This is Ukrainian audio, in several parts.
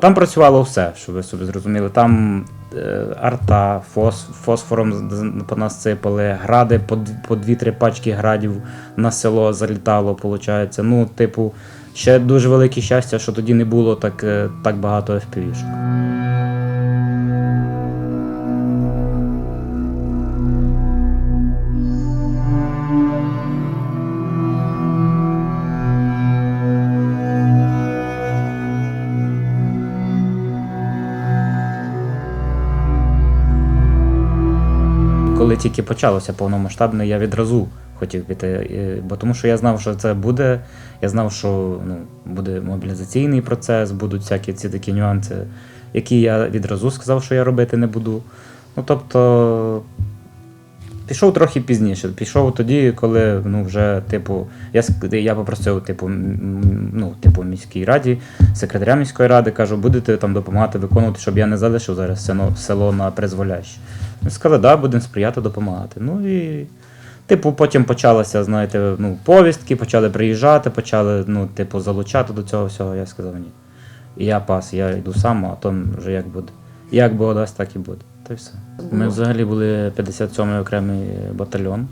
Там працювало все, щоб ви собі зрозуміли. Там е, арта, фос, фосфором з- з- по нас сипали, гради по, д- по дві-три пачки градів на село залітало, виходить. Ну, типу, ще дуже велике щастя, що тоді не було так, е, так багато FPV-шок. Тільки почалося повномасштабне, я відразу хотів піти. Бо тому що я знав, що це буде. Я знав, що ну, буде мобілізаційний процес, будуть всякі ці такі нюанси, які я відразу сказав, що я робити не буду. Ну тобто. Пішов трохи пізніше. Пішов тоді, коли ну, вже, типу, я, я попросив, типу, ну, типу, міській раді, секретаря міської ради, кажу, будете там допомагати виконувати, щоб я не залишив зараз село, село на призволяще. Вони сказали, да, будемо сприяти, допомагати. Ну і, типу, потім почалося, знаєте, ну, повістки, почали приїжджати, почали, ну, типу, залучати до цього всього. Я сказав ні. І я пас, я йду сам, а то вже як буде. Як Бог так і буде. То й все. Ми взагалі були 57-й окремий батальйон,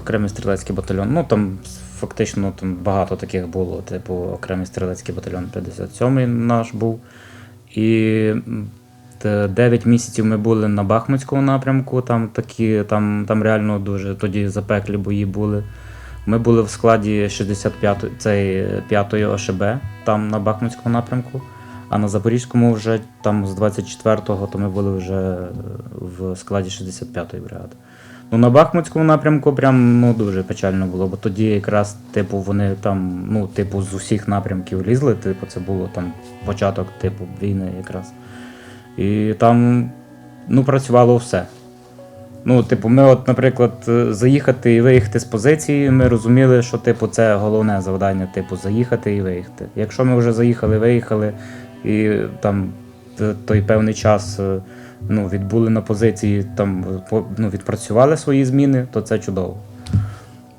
окремий стрілецький батальйон. Ну там фактично там багато таких було, типу, окремий стрілецький батальйон 57-й наш був. І 9 місяців ми були на Бахмутському напрямку, там такі, там, там реально дуже тоді запеклі бої були. Ми були в складі 65 цей 5-ї ОШБ, там на Бахмутському напрямку. А на Запорізькому вже там з 24-го, то ми були вже е, в складі 65-ї бригади. Ну, на Бахмутському напрямку прям ну, дуже печально було, бо тоді якраз, типу, вони там, ну, типу, з усіх напрямків лізли, типу, це було там початок, типу, війни якраз. І там ну, працювало все. Ну, типу, ми, от, наприклад, е, заїхати і виїхати з позиції, ми розуміли, що типу, це головне завдання, типу, заїхати і виїхати. Якщо ми вже заїхали, виїхали і там т- той певний час е, ну, відбули на позиції, там ну, відпрацювали свої зміни, то це чудово.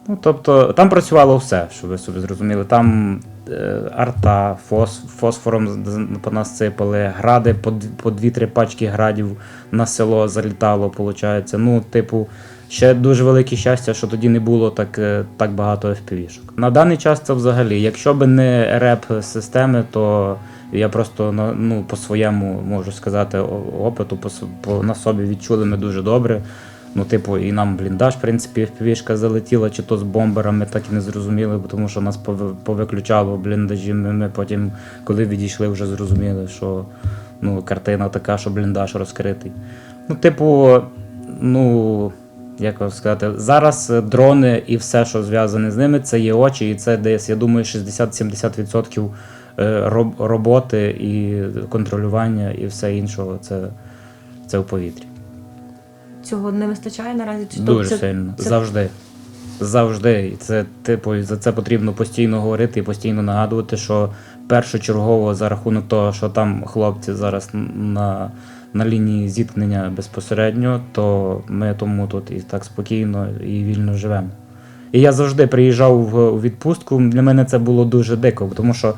Ну, тобто, там працювало все, щоб ви собі зрозуміли. Там е, арта, фос, фосфором по нас сипали, гради по, по дві-три пачки градів на село залітало, виходить. Ну, типу, ще дуже велике щастя, що тоді не було так, е, так багато FPV-шок. На даний час це взагалі, якщо б не реп системи, то я просто ну, по своєму можу сказати опиту, по, по, на собі відчули ми дуже добре. Ну, типу, і нам бліндаж, в принципі, FPV-шка залетіла, чи то з бомберами, так і не зрозуміли, тому що нас повиключало бліндажі. Ми, ми потім, коли відійшли, вже зрозуміли, що ну, картина така, що бліндаж розкритий. Ну, типу, ну. Як сказати, зараз дрони і все, що зв'язане з ними, це є очі, і це десь, я думаю, 60-70% е, роб- роботи і контролювання і все іншого це, це в повітрі. Цього не вистачає наразі? Чи Дуже це- сильно. це- Завжди. Завжди. І це, типу, за це потрібно постійно говорити і постійно нагадувати, що першочергово за рахунок того, що там хлопці зараз на, на лінії зіткнення безпосередньо, то ми тому тут і так спокійно і вільно живемо. І я завжди приїжджав в у відпустку. Для мене це було дуже дико, тому що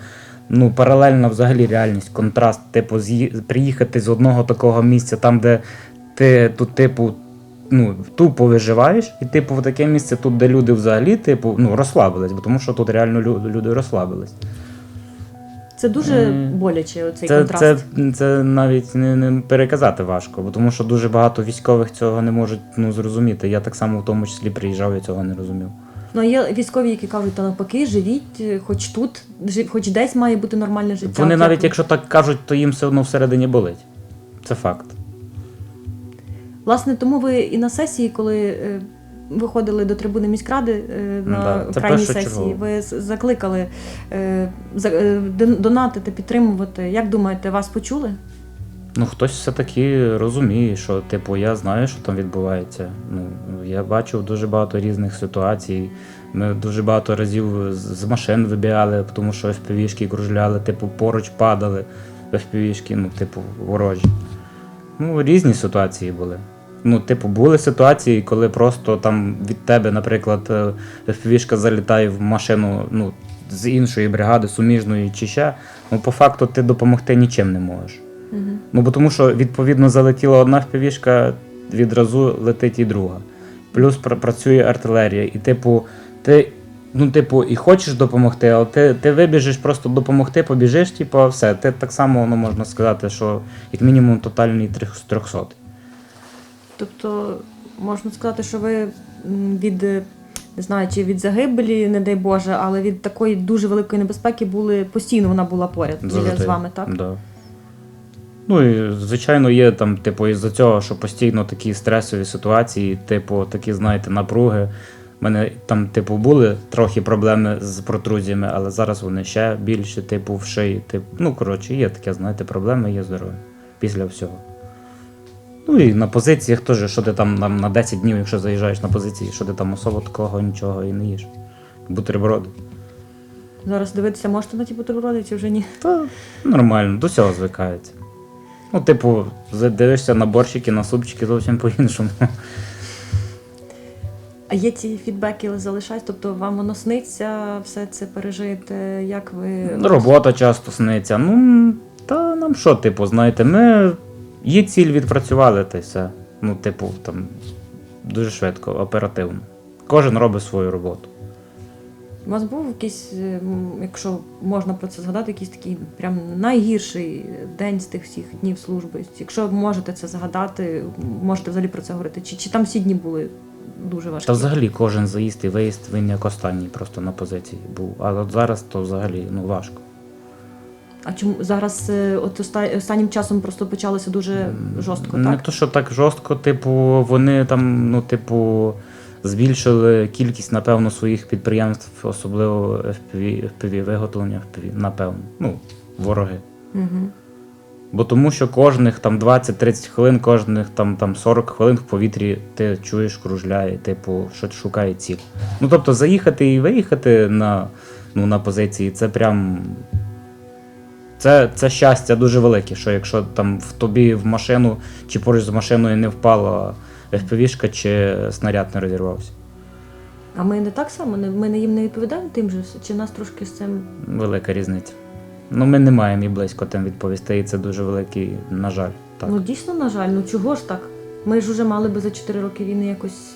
ну, паралельна взагалі реальність, контраст, типу, приїхати з одного такого місця, там, де ти тут, типу, ну, тупо виживаєш, і типу в таке місце тут, де люди взагалі, типу, ну, розслабились, бо тому що тут реально люди розслабились. Це дуже боляче, оцей Це, контраст. це, це навіть не, не переказати важко, бо тому що дуже багато військових цього не можуть ну, зрозуміти. Я так само в тому числі приїжджав, я цього не розумів. Ну, а є військові, які кажуть, та навпаки, живіть, е, хоч тут, жи- хоч десь має бути нормальне життя. Вони навіть якщо так кажуть, то їм все одно всередині болить. Це факт. Власне, тому ви і на сесії, коли е, виходили до трибуни міськради е, на Да, це крайній першочергово. сесії, ви з- закликали е, за- е, дон- донатити, підтримувати. Як думаєте, вас почули? Ну, хтось все-таки розуміє, що, типу, я знаю, що там відбувається. Ну, я бачив дуже багато різних ситуацій. Ми дуже багато разів з машин вибігали, тому що FPV-шки кружляли, типу, поруч падали FPV-шки, ну, типу, ворожі. Ну, різні ситуації були. Ну, типу, були ситуації, коли просто там від тебе, наприклад, е, FPV-шка залітає в машину, ну, з іншої бригади, суміжної чи ще, ну по факту ти допомогти нічим не можеш. Угу. Ну бо тому що відповідно залетіла одна впівішка, відразу летить і друга. Плюс пр- працює артилерія, і типу, ти. Ну, типу, і хочеш допомогти, але ти, ти вибіжиш просто допомогти, побіжиш, типу, все. Ти так само ну, можна сказати, що як мінімум тотальний трьох- 300. Тобто можна сказати, що ви від е, не знаю, чи від загибелі, не дай Боже, але від такої дуже великої небезпеки були постійно вона була поряд Завжди. з вами, так? Да. Ну і звичайно є там, типу, із-за цього, що постійно такі стресові ситуації, типу, такі, знаєте, напруги. У мене там, типу, були трохи проблеми з протрузіями, але зараз вони ще більше, типу, в шиї. Типу, ну, коротше, є таке, знаєте, проблеми, є здоров'я після всього. Ну і на позиціях теж, що ти там на, на 10 днів, якщо заїжджаєш на позиції, що ти там особо такого нічого і не їш. Бутерброди. Зараз дивитися можете на ті бутерброди чи вже ні? Та нормально, до цього звикається. Ну, типу, дивишся на борщики, на супчики зовсім по-іншому. А є ці фідбеки залишаються, тобто вам воно сниться, все це пережити, як ви. Ну, Робота часто сниться. Ну, та нам що, типу, знаєте, ми її ціль відпрацювали та й все. Ну, типу, там дуже швидко, оперативно. Кожен робить свою роботу. У вас був якийсь, е, якщо можна про це згадати, якийсь такий прям найгірший день з тих всіх днів служби. Якщо можете це згадати, можете взагалі про це говорити. Чи, чи там всі дні були дуже важкі? Та взагалі кожен заїзд і виїзд він як останній просто на позиції був. А от зараз то взагалі ну, важко. А чому зараз е, от останнім часом просто почалося дуже жорстко, Не так? то, що так жорстко, типу, вони там, ну, типу, збільшили кількість, напевно, своїх підприємств, особливо FPV, FPV виготовлення FPV, напевно. Ну, вороги. Угу. Бо тому що кожних там 20-30 хвилин, кожних там, там 40 хвилин в повітрі ти чуєш, кружляє, типу, що шукає ціль. Ну тобто заїхати і виїхати на, ну, на позиції, це прям. Це, це щастя дуже велике, що якщо там в тобі в машину чи поруч з машиною не впала FPV-шка чи снаряд не розірвався. А ми не так само, не- ми не їм не відповідаємо тим же, чи нас трошки з цим. Велика різниця. Ну, ми не маємо і близько тим відповісти, і це дуже великий, на жаль. Так. Ну дійсно, на жаль, ну чого ж так? Ми ж уже мали би за 4 роки війни якось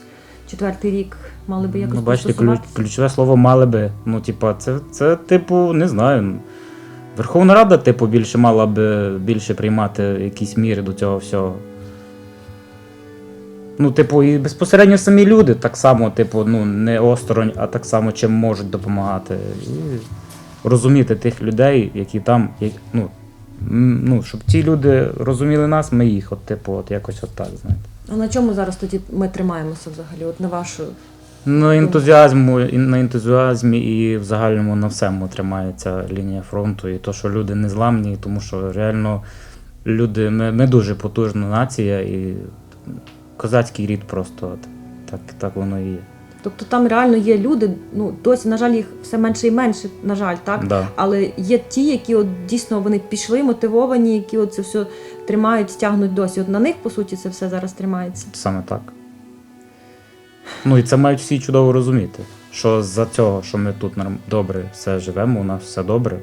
четвертий рік, мали би якось Ну, бачите, ключ, пристосуватися. ключове слово мали би. Ну, типа, це, це, типу, не знаю. Верховна Рада, типу, більше мала би більше приймати якісь міри до цього всього. Ну, типу, і безпосередньо самі люди так само, типу, ну, не осторонь, а так само чим можуть допомагати. І розуміти тих людей, які там, як- ну, м, ну, щоб ті люди розуміли нас, ми їх, от, типу, от якось от так, знаєте. А на чому зараз тоді ми тримаємося взагалі? От на вашу. На ентузіазму, і- на ентузіазмі і в загальному на всьому тримається лінія фронту. І то, що люди не зламні, тому що реально люди, ми, ми дуже потужна нація, і козацький рід просто от, так, так воно і є. Тобто там реально є люди, ну досі, на жаль, їх все менше і менше, на жаль, так? Да. Але є ті, які от дійсно вони пішли, мотивовані, які от це все тримають, стягнуть досі. От на них, по суті, це все зараз тримається. Саме так. Ну і це мають всі чудово розуміти. Що за цього, що ми тут добре все живемо, у нас все добре.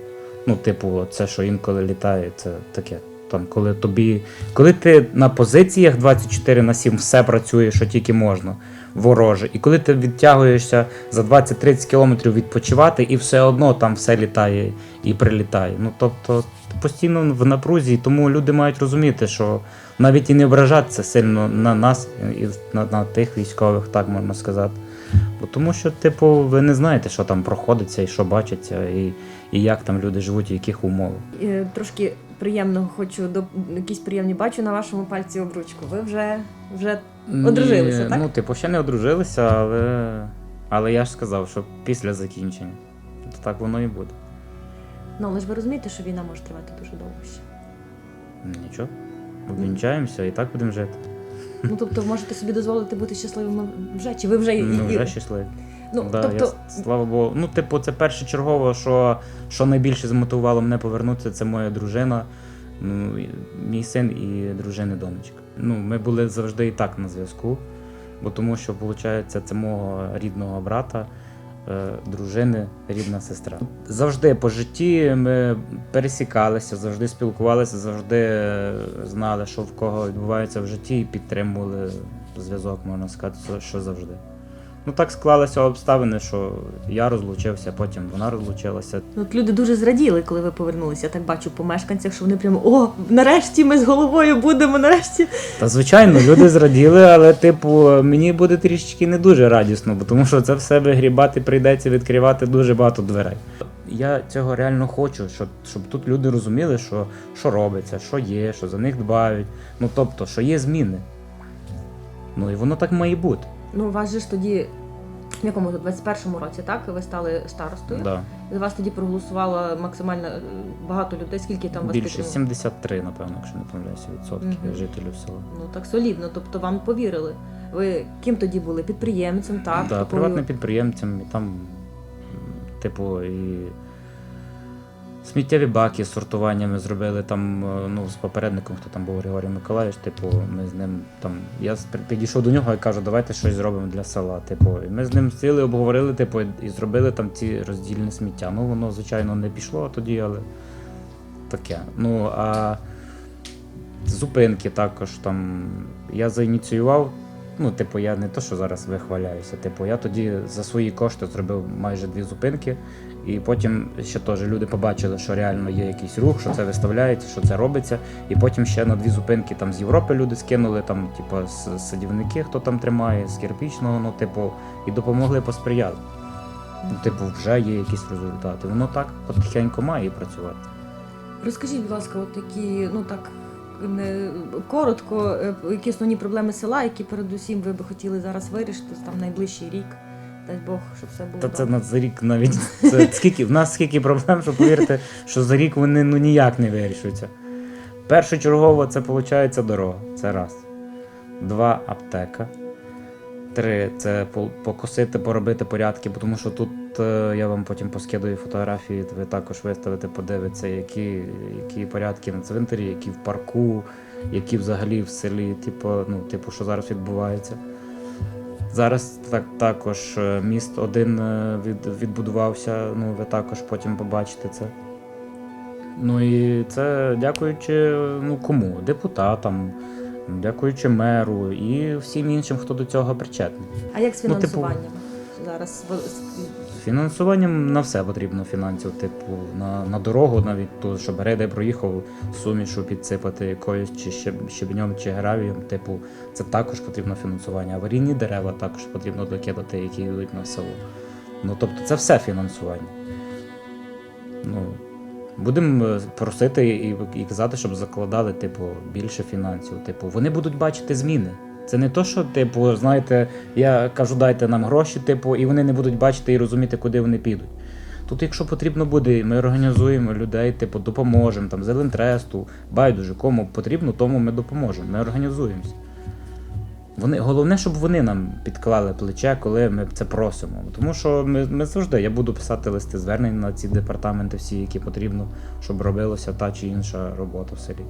Ну, типу, це, що інколи літає, це таке. Там, коли тобі. Коли ти на позиціях 24 на 7 все працює, що тільки можна, вороже. І коли ти відтягуєшся за 20-30 кілометрів відпочивати, і все одно там все літає і прилітає. Ну тобто ти постійно в напрузі, тому люди мають розуміти, що навіть і не ображатися сильно на нас і на, на тих військових, так можна сказати. Бо тому що, типу, ви не знаєте, що там проходиться і що бачиться, і, і як там люди живуть, і в яких умовах. Е, Трошки приємного хочу до якісь приємні бачу на вашому пальці обручку. Ви вже вже Одружилися, Ні, так? Ну, типу, ще не одружили,ся, але. Але я ж сказав, що після закінчення. То так воно і буде. ну але ж ви розумієте, що війна може тривати дуже довго ще. Нічого. Обвінчаємося і так будемо жити. Ну тобто, можете собі дозволити бути щасливими вже, чи ви вже Ми вже щасливі. Ну да, тобто. я, слава Богу. Ну, типу, це першочергово, що, що найбільше змотивувало мене повернутися, це моя дружина, ну, мій син і дружини донечка. Ну, ми були завжди і так на зв'язку, бо тому що, виходить, це мого рідного брата. е, дружини, рідна сестра. Завжди по житті ми пересікалися, завжди спілкувалися, завжди е, знали, що в кого відбувається в житті, і підтримували зв'язок, можна сказати, що- що завжди. Ну так склалися обставини, що я розлучився, потім вона розлучилася. Ну, От люди дуже зраділи, коли ви повернулися. Я так бачу по мешканцях, що вони прямо о, нарешті ми з головою будемо, нарешті. Та звичайно, люди зраділи, але типу мені буде трішечки не дуже радісно, бо тому що це в себе грібати прийдеться відкривати дуже багато дверей. Я цього реально хочу, щоб, щоб тут люди розуміли, що, що робиться, що є, що за них дбають. Ну тобто, що є зміни. Ну і воно так має бути. Ну, у вас же ж тоді, в якому то 21-му році, так? Ви стали старостою. Да. За вас тоді проголосувало максимально е, багато людей. Скільки там вас Більше підтримало? 73, напевно, якщо не помиляюся, відсотків Мгм. жителів села. Ну так солідно, тобто вам повірили. Ви ким тоді були? Підприємцем, так? да, Такою- приватним підприємцям, і там, м, типу, і сміттєві баки з сортуваннями зробили там, е, ну, з попередником, хто там був Григорій Миколаївич, типу, ми з ним там. Я підійшов до нього і кажу, давайте щось зробимо для села. Типу, і ми з ним сіли, обговорили, типу, і зробили там ці роздільне сміття. Ну, воно, звичайно, не пішло тоді, але таке. Ну, а зупинки також там. Я заініціював. Ну, типу, я не то, що зараз вихваляюся. Типу, я тоді за свої кошти зробив майже дві зупинки, і потім ще теж люди побачили, що реально є якийсь рух, що це виставляється, що це робиться. І потім ще на дві зупинки там з Європи люди скинули, там, типу, з садівники, хто там тримає, з кирпічного, ну, типу, і допомогли посприяли. Ну, типу, вже є якісь результати. Воно так потихеньку має працювати. Розкажіть, будь ласка, от такі, ну так коротко, е, які основні проблеми села, які передусім ви би хотіли зараз вирішити там найближчий рік. Дай Бог, щоб все було Та це на за рік навіть це скільки в нас скільки проблем, що повірте, що за рік вони ну ніяк не вирішуються. Першочергово це виходить дорога. Це раз. Два аптека. Три це покосити, поробити порядки, тому що тут я вам потім поскидаю фотографії, ви також виставите, подивитися, які, які порядки на цвинтарі, які в парку, які взагалі в селі, типу, ну, типу, що зараз відбувається. Зараз так, також е, міст один е, від, відбудувався, ну ви також потім побачите це. Ну і це дякуючи ну, кому? Депутатам, дякуючи меру і всім іншим, хто до цього причетний. А як з ну, типу- фінансуванням зараз? Фінансуванням на все потрібно фінансів, типу, на, на дорогу навіть ту, щоб рейде проїхав, сумішу підсипати якоюсь чи щеб- чи гравієм. Типу, це також потрібно фінансування. Аварійні дерева також потрібно докидати, які йдуть на село. Ну тобто це все фінансування. Ну, будемо е, просити і, і казати, щоб закладали, типу, більше фінансів. Типу, вони будуть бачити зміни. Це не то, що, типу, знаєте, я кажу, дайте нам гроші, типу, і вони не будуть бачити і розуміти, куди вони підуть. Тут, якщо потрібно буде, ми організуємо людей, типу, допоможемо, там, Зелентресту, байдуже, кому потрібно, тому ми допоможемо. Ми організуємося. Вони, головне, щоб вони нам підклали плече, коли ми це просимо. Тому що ми, ми завжди, я буду писати листи звернень на ці департаменти, всі, які потрібно, щоб робилася та чи інша робота в селі.